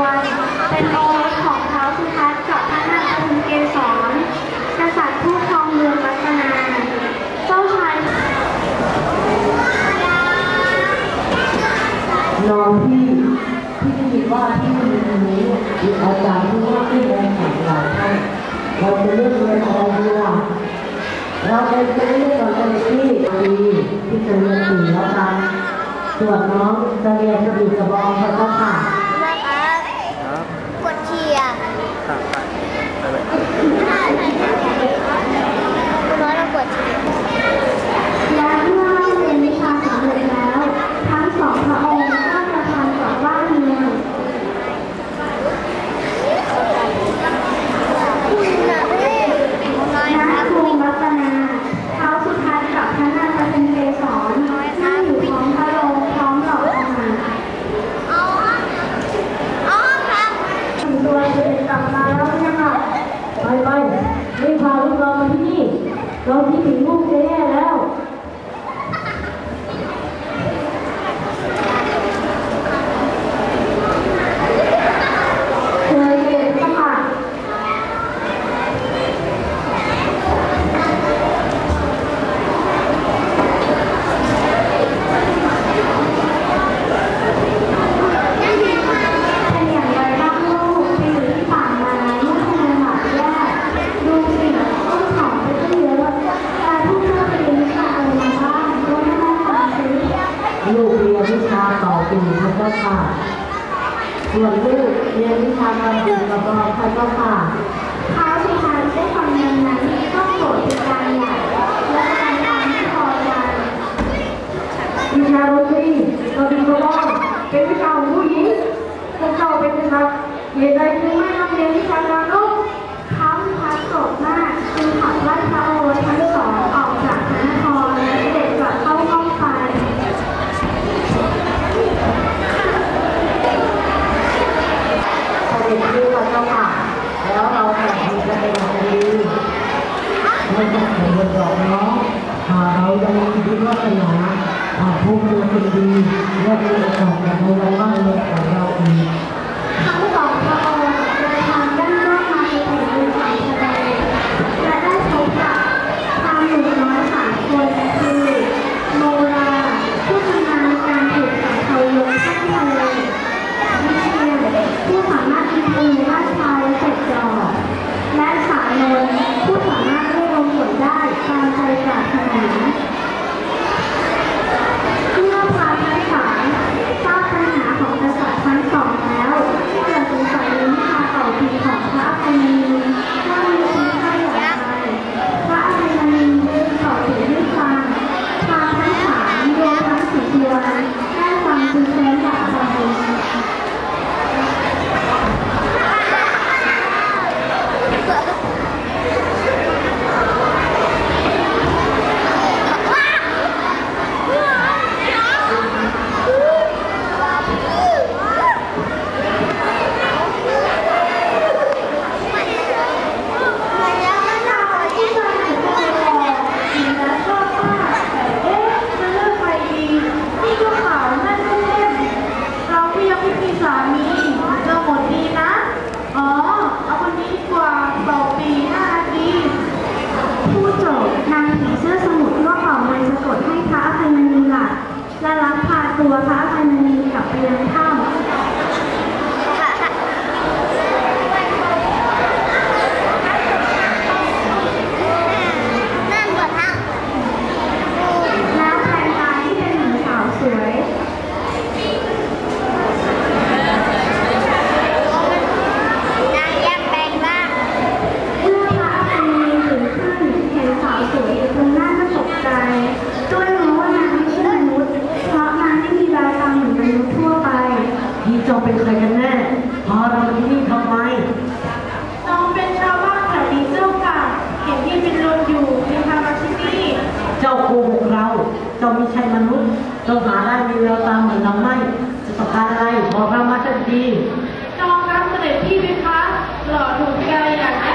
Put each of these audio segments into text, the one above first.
วน เป็นโอรสของเท้าสุทัศน์กับพระนางปทุมเกศรกษัตริย์ผู้ครองเมืองลัคนา เจ้าชายน้องพี่พี่คิดว่าที่มีนี้มีอาจารย์ที่ว่าที่มองเห็นหลายท่านเราจะเลือกเรียนอะไรดีล่ะเราไปเลือกเรียนอะไรที่ดีที่จะเรียนดีแล้วกันส่วนน้องจะเรียนกระบี่กระบองเขาก็ค่ะ พี่ เราคิดถึงลูกแย่แล้ว เดินเบาๆพอเจ้าค่ะเท้าสุพรรณด้ความเนินนั้นก็โกรธเป็นการใหญ่และการตามที่พอใจวิชาโรตีเราดูเพราว่าเป็นวิชาของผู้หญิงพวกเราเป็นวิชาเหตุใดจึงไม่นำเรียที่ชาเรา Iya. หาได้มีแววตาเหมือนนำไหมจะต้องการอะไรบอกเระมาสักทีจ้องรับเสด็จพี่ไหมคะหล่อถูกใจอยากได้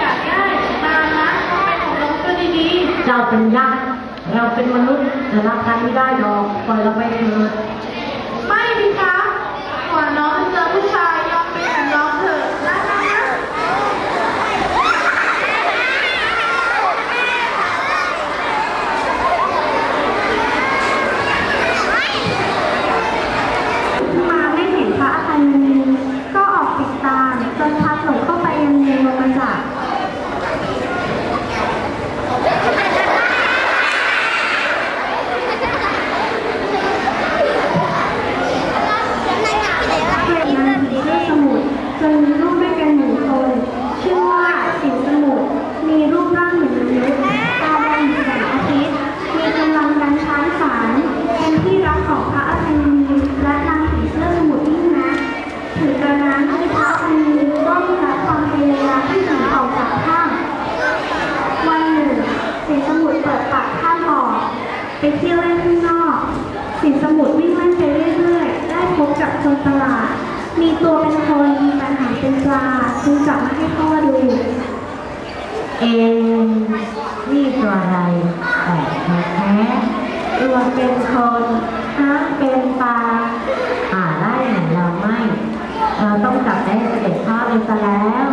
อยากได้ตานะทำไมของน้องก็ดีๆเจ้าเป็นยักษ์เราเป็นมนุษย์จะรักใครไม่ได้หรอกปล่อยเราไปเถิด งนี่ตัวอะไรแต่แท้ๆตัวเป็นคนหางเป็นปลาหาได้เหนเราไม่ เราต้องจับได้เสด็จพ่อเลยซะแล้ว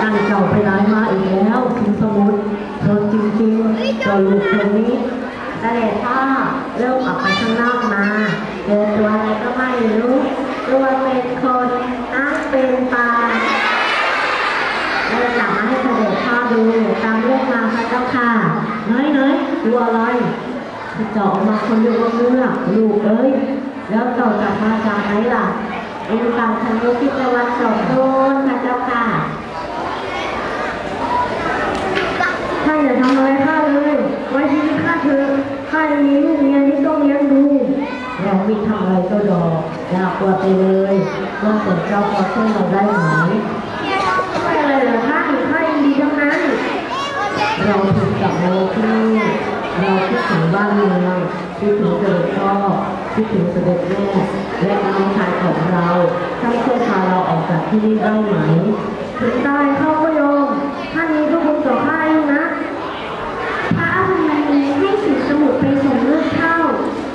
นั่งเจ้าไปไหนมาอีกแล้วคุณสมุทรเธอจริงๆเจ้าลูกคนนี้ ทะเลท่าเริ่มออกไปข้างนอกมาเจอตัวอะไรก็ไม่รู้ตัวเป็นคนอ้งเป็นปลาเราจับมาให้เสด็จพ่อดูตามเรื่องมาพระเจ้าค่ะน้อยน้อยดูอะไรเจาะมาคนเดียวก็เลือกลูกเอ้ยแล้วเจ้าจับมาจากไหนล่ะเอ็นตามทะลุที่ตะวันตกโน้นพระเจ้าค่ะท่านอย่าทำอะไรข้าเลยไว้ชี มีลูกเมียที่ต้องเลี้ยงดู เราไม่ทำอะไรก็ดอกอย่ากลัวไปเลยว่าแต่เจ้าพอช่วยเราได้ไหมไม่อะไรเหรอท่านข้ายินดีทั้งนั้น เราถูกจับมาที่นี่เราคิดถึงบ้านเมืองคิดถึงเสด็จพ่อคิดถึงเสด็จแม่และน้องชายของเราท่านช่วยพาเราออกจากที่นี่ได้ไหมถึงตายเข้าก็ยอมท่านนี้ก็บุญต่อข้าอยู่นะ พระอภัยมณีให้สินสมุทรไปส่งเลือดเข้า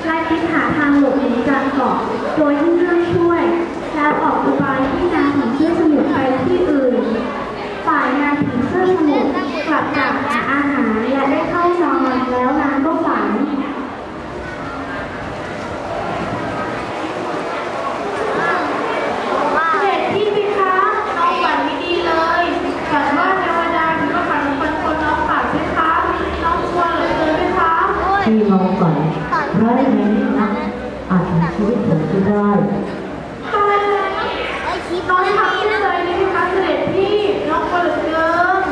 ไล่ คิดหาทางหลบหนีกากเกาะโดยที่เรื่องช่วย แล้วออกอุบายที่นางผีเสื้อสมุทรไปที่อื่น ฝ่ายนางผีเสื้อสมุทรกลับจากหาอาหารและได้เข้านอนแล้วนางก็ฝัน เด็กพี่พี่คะน้องฝันไม่ดีเลยฝันว่าเทวดาถึงก็ฝันคนคนน้องฝันไหมคะน้องกลัวเหลือเกินไหมคะ ที่เราฝันร้ายแรงนักอาจถึง ชีวิตผมก็ได้ตายแล้วน้องทำที่เลยนี่พี่คะเสด็จพี่น้องกลัวเหลือเกิน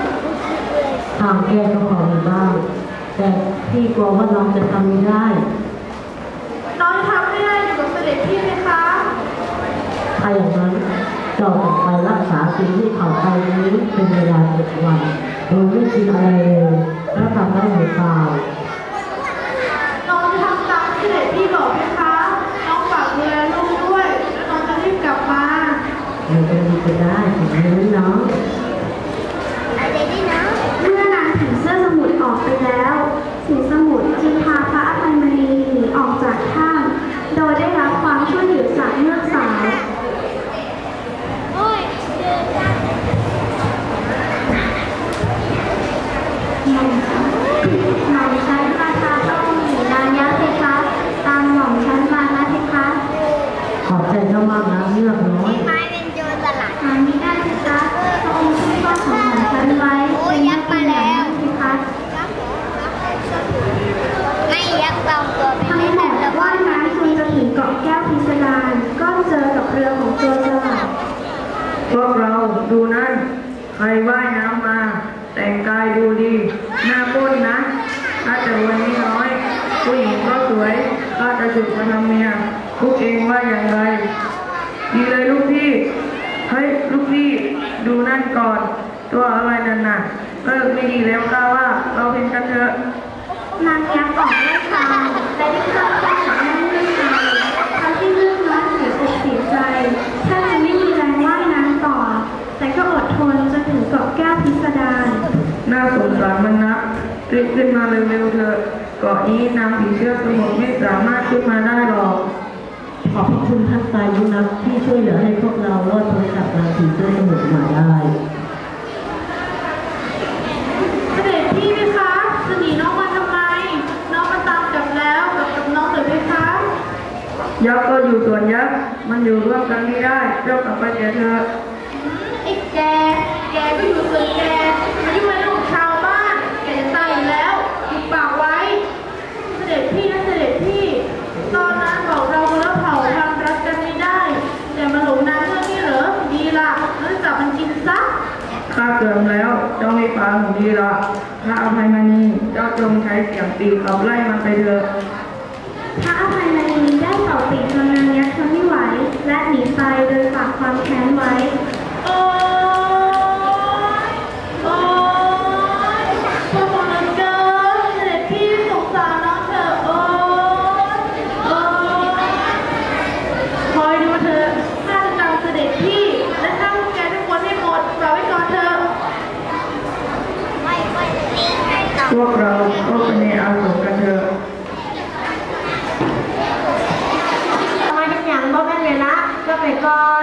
ทางแก้ก็พอมีบ้าง แต่พี่กลัวว่าน้องจะทำไม่ได้ น้องทำไม่ได้อยู่กับเสด็จพี่ไหมคะถ้าอย่างนั้นเจ้าต้องไปรักษาสิ่งที่เขาไปนี้เป็นเวลาเจ็ดวันโดยไม่กินอะไรเลยแล้วทำได้หรือเปล่า น้องทำตามที่เสด็จพี่บอกไหมคะน้องฝากดูแลลูกด้วย แล้วน้องจะรีบกลับมา มันจะดีก็ได้ถึงนี้เนาะ เมื่อนางผีเสื้อสมุทรออกไปแล้ว สินสมุทรจึงพาพระอภัยมณีหนีออกจากถ้ำโดยได้รับความช่วยเหลือจากเงือกสาวหม่อมหม่อมชั้นราชาต้องหนีนางยักษ์เพคะตามหม่อมชั้นมานะเพคะ ขอบใจเจ้ามากนะเลือกน้อยไม้เป็นโจรสลัดหาไม่ได้เพคะพระองค์ช่วยพ่อของหม่อมชั้นไว้โอ้ยยักษ์มาแล้วเพคะไม่ยักษ์ปลอมตัวเป็นทั้งเล่นหมแบดบแล้วว่ายน้ำจนจะถึงเกาะแก้วพิสดารก็เจอกับเรือของโจรสลัดพวกเราดูนั่นใครว่ายน้ำมา แต่งกายดูดีหน้าป้นนะถ้าแต่วันนี้น้อย ผู้หญิงก็สวยก็จะจุดมาทำเมีย พวกเองว่าอย่างไร ดีเลยลูกพี่ เฮ้ยลูกพี่ดูนั่นก่อน ตัวอะไรนั่นน่ะเลิกไม่ดีแล้วข้าว่า เราเป็นกันเถอะนางยักษ์ออกไล่ตามและได้เข้าใกล้กับแม่เลือดตายทั้งที่เลือดน้อยเสียอกเสียใจแทบจะไม่มีแรงว่ายน้ำต่อ แต่ก็อดทนจนถึงเกาะแก้วพิสดารน่าสงสารมันนะรีบขึ้นมาเร็วๆเถอะเกาะนี้นางผีเสื้อสมุทรไม่สามารถขึ้นมาได้หรอก ขอบพระคุณท่านตายยุนักที่ช่วยเหลือให้พวกเรารอดพ้นจากนางผีเสื้อสมุทรมาได้เสด็จพี่ไหมคะจะหนีน้องมาทำไม น้องมาตามกลับแล้วกลับกับน้องเลยไหมคะ ยักษ์ก็อยู่ส่วนยักษ์มันอยู่ร่วมกันไม่ได้เจ้ากลับไปเสียเถอะไอ้แก แกก็อยู่ส่วนแกมายุ่งอะไรของชาวบ้าน แกจะตายอยู่แล้วหุบปากไว้ เสด็จพี่นะเสด็จพี่ ตอนนั้นบอกเราคนละเผ่าทำรักกันไม่ได้ แต่มาหลงนางเรื่องนี้เหรอ ดีล่ะแล้วจับมันกินซะ ข้า เดิมแล้ว เจ้าไม่ฟังดีละพระอภัยมณีเจ้าจงใช้เสียงตีขับไล่มันไปเถอะพระอภัยมณีได้ต่อปีกจนนางยักษ์ทนไม่ไหว และหนีไปโดยฝากความแค้นไว้ โอ้ พวกเราก็เป็นในอารมณ์กันเถอะทำไมเป็นอย่างบ่แม่นเลยนะก็ไปก่อน